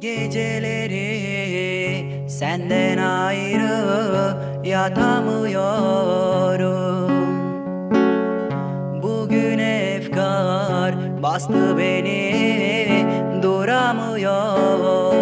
Geceleri senden ayrı yatamıyorum. Bugün efkar bastı beni duramıyorum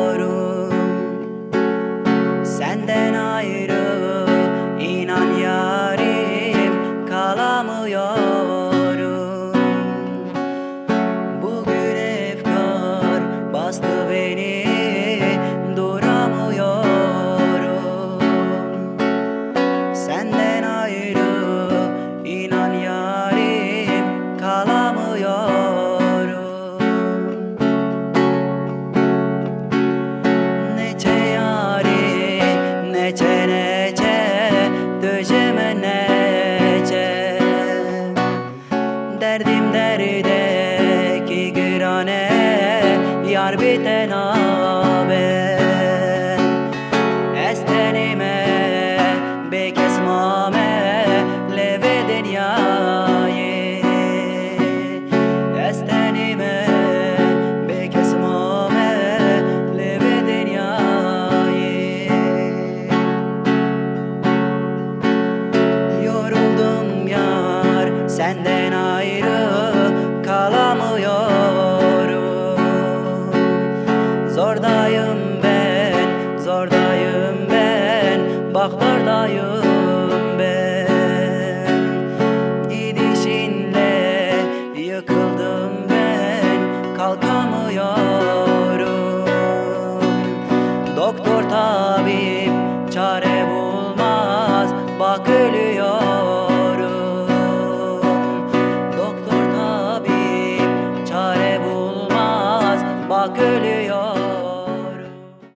yar biten abe. Estenime bekesmame leve dünyayı Estenime bekesmame leve dünyayı Yoruldum yar senden ayrı kalamıyorum ben Baktardayım ben. Gidişinle yıkıldım ben Kalkamıyorum. Doktor tabip çare bulmaz Bak ölüyorum. Doktor tabip çare bulmaz Bak ölüyorum